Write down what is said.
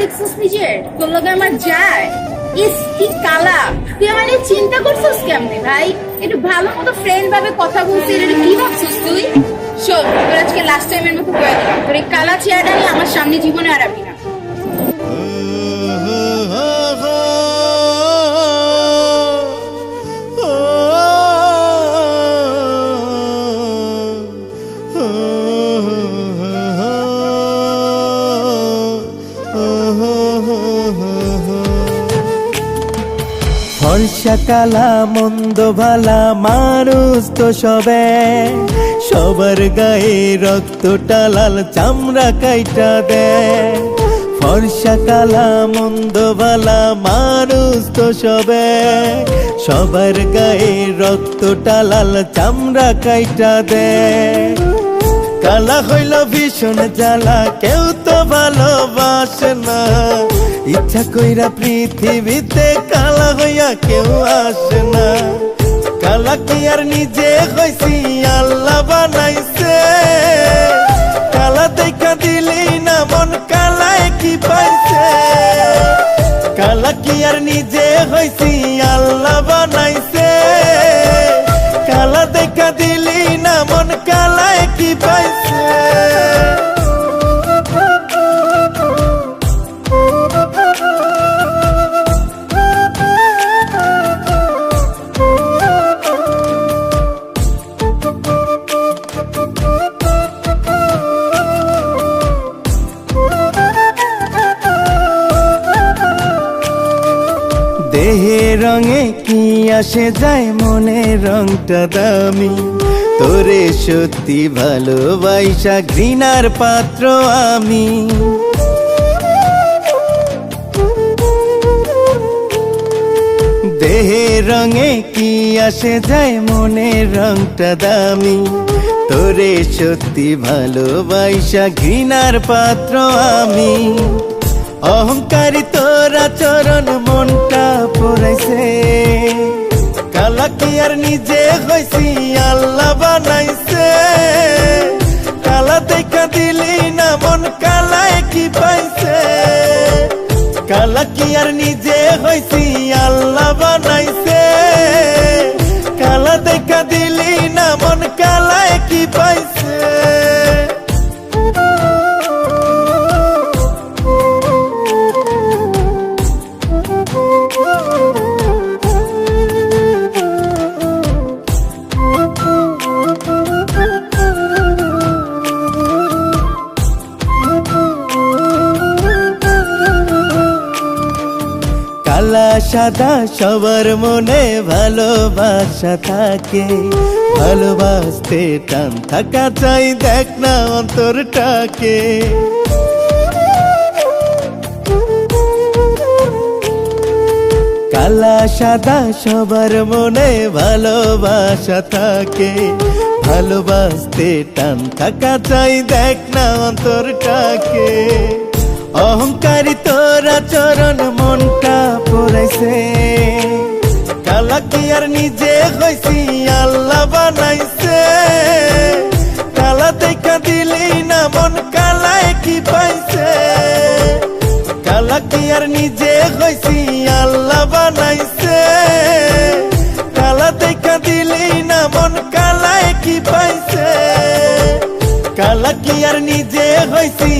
নিজের? তোর লগে আমার যায়। ইস, কি কালা। তুই আমার চিন্তা করছিস কেমনে, ভাই? একটু ভালো মতো ফ্রেন্ড ভাবে কথা বলছিস এটা কি ভাবছিস তুই? শোন, তোর আজকে লাস্ট টাইমের মতো করে দিলাম তোর এই কালা চেয়ারটা নিয়ে আমার সামনে জীবনে আর আবি না ফর্সা কালা, মন্দ ভালা, মানুষ তো সবে। সবার গায়ে রক্তটা লাল, চামড়া কাইটা দেয় ফর্সা কালা, মন্দ ভালা, মানুষ তো সবে। সবার গায়ে রক্তটা লাল, চামড়া কাইটা দেয় কালা হইল ভীষণ জ্বালা, কেউ তো ইচ্ছা কইরা পৃথিবীতে কালা হইয়া কেউ আসে না। কালা কি আর নিজে হইছি, আল্লাহ বানাইছে। কালা দেখা দিলি না, মন কালায় কি পাইছে? কালা কি আর নিজে হইছি, আল্লাহ বানাইছে। কালা দেখা দিলি না, মন কালায় কি পাইছে? দেহে রঙে কি আসে যায় মনে? রংটা দামি। তোরে সত্যি ভালোবাসা ঘৃণার পাত্র আমি। দেহে রঙে কি আসে যায় মনে? রংটা দামি। তোরে সত্যি ভালোবাসা ঘৃণার পাত্র আমি। অহংকারী তোরা চরণ মনটা পড়াইছে কালাকি আর নিজে হইছি, আল্লাহ বানাইছে। কালা দেখা দিলি না, মন কালায় কি পাইছে। কালাকি আর নিজে হইছি কালা সাদা, সবার মনে ভালোবাসা থাকে। ভালোবাসতে টান থাকা চাই, দেখ না অন্তরটাকে। কালা, সাদা, সবার মনে ভালোবাসা থাকে। ভালোবাসতে টান থাকা চাই, দেখ না অন্তরটাকে। অহংকারী তোরা চরণ মনটা পড়াইছে কালা কি আর নিজে হইছি, আল্লাহ বানাইছে। কালা দেখা দিলি না, মন কালায় কি পাইছে। কালা কি আর নিজে হইছি, আল্লাহ বানাইছে। কালা দেখা দিলি না, মন কালায় কি পাইছে। কালা কি আর নিজে বানাইছে